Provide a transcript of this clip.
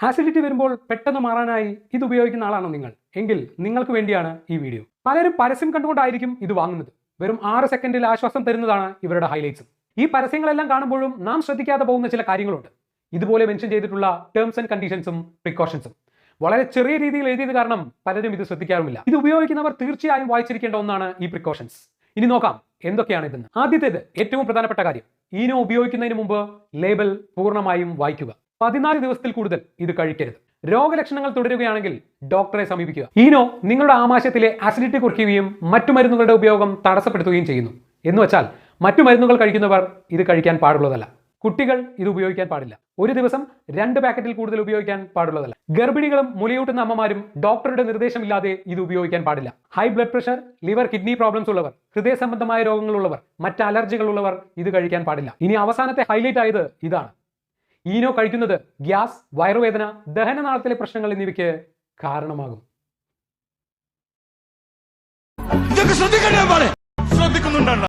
Acidity വരുമ്പോൾ പെട്ടെന്ന് മാറാനായി ഇത് ഉപയോഗിക്കുന്ന ആളാണോ നിങ്ങൾ? എങ്കിൽ നിങ്ങൾക്ക് വേണ്ടിയാണ് ഈ വീഡിയോ പലരും പരസ്യം കണ്ടുകൊണ്ടായിരിക്കും ഇത് വാങ്ങുന്നത്. വെറും ആറ് സെക്കൻഡിൽ ആശ്വാസം തരുന്നതാണ് ഇവരുടെ ഹൈലൈറ്റ്സ് ഈ പരസ്യങ്ങളെല്ലാം കാണുമ്പോഴും നാം ശ്രദ്ധിക്കാതെ പോകുന്ന ചില കാര്യങ്ങളുണ്ട്. ഇതുപോലെ മെൻഷൻ ചെയ്തിട്ടുള്ള ടേംസ് ആൻഡ് കണ്ടീഷൻസും പ്രിക്കോഷൻസും വളരെ ചെറിയ രീതിയിൽ എഴുതിയത് കാരണം പലരും ഇത് ശ്രദ്ധിക്കാറുമില്ല. ഇത് ഉപയോഗിക്കുന്നവർ തീർച്ചയായും വായിച്ചിരിക്കേണ്ട ഒന്നാണ് ഈ പ്രിക്കോഷൻസ് ഇനി നോക്കാം എന്തൊക്കെയാണ് ഇതെന്ന്. ആദ്യത്തേത് ഏറ്റവും പ്രധാനപ്പെട്ട കാര്യം. ഈനോ ഉപയോഗിക്കുന്നതിന് മുമ്പ് ലേബൽ പൂർണമായും വായിക്കുക. പതിനാല് ദിവസത്തിൽ കൂടുതൽ ഇത് കഴിക്കരുത്. രോഗലക്ഷണങ്ങൾ തുടരുകയാണെങ്കിൽ ഡോക്ടറെ സമീപിക്കുക. ഈനോ നിങ്ങളുടെ ആമാശയത്തിലെ ആസിഡിറ്റി കുറയ്ക്കുകയും മറ്റു മരുന്നുകളുടെ ഉപയോഗം തടസ്സപ്പെടുത്തുകയും ചെയ്യുന്നു. എന്ന് വെച്ചാൽ മറ്റു മരുന്നുകൾ കഴിക്കുന്നവർ ഇത് കഴിക്കാൻ പാടുള്ളതല്ല. കുട്ടികൾ ഇത് ഉപയോഗിക്കാൻ പാടില്ല. ഒരു ദിവസം രണ്ട് പാക്കറ്റിൽ കൂടുതൽ ഉപയോഗിക്കാൻ പാടുള്ളതല്ല. ഗർഭിണികളും മുലയൂട്ടുന്ന അമ്മമാരും ഡോക്ടറുടെ നിർദ്ദേശമില്ലാതെ ഇത് ഉപയോഗിക്കാൻ പാടില്ല. High blood pressure liver kidney problems ഉള്ളവർ ഹൃദയ സംബന്ധമായ രോഗങ്ങളുള്ളവർ മറ്റ് അലർജികൾ ഉള്ളവർ ഇത് കഴിക്കാൻ പാടില്ല. ഇനി അവസാനത്തെ ഹൈലൈറ്റ് ആയത് ഇതാണ്. ഈനോ കഴിക്കുന്നത് ഗ്യാസ് വയറുവേദന ദഹനനാളത്തിലെ പ്രശ്നങ്ങൾ എന്നിവയ്ക്ക് കാരണമാകും. ശ്രദ്ധിക്കുന്നുണ്ടോ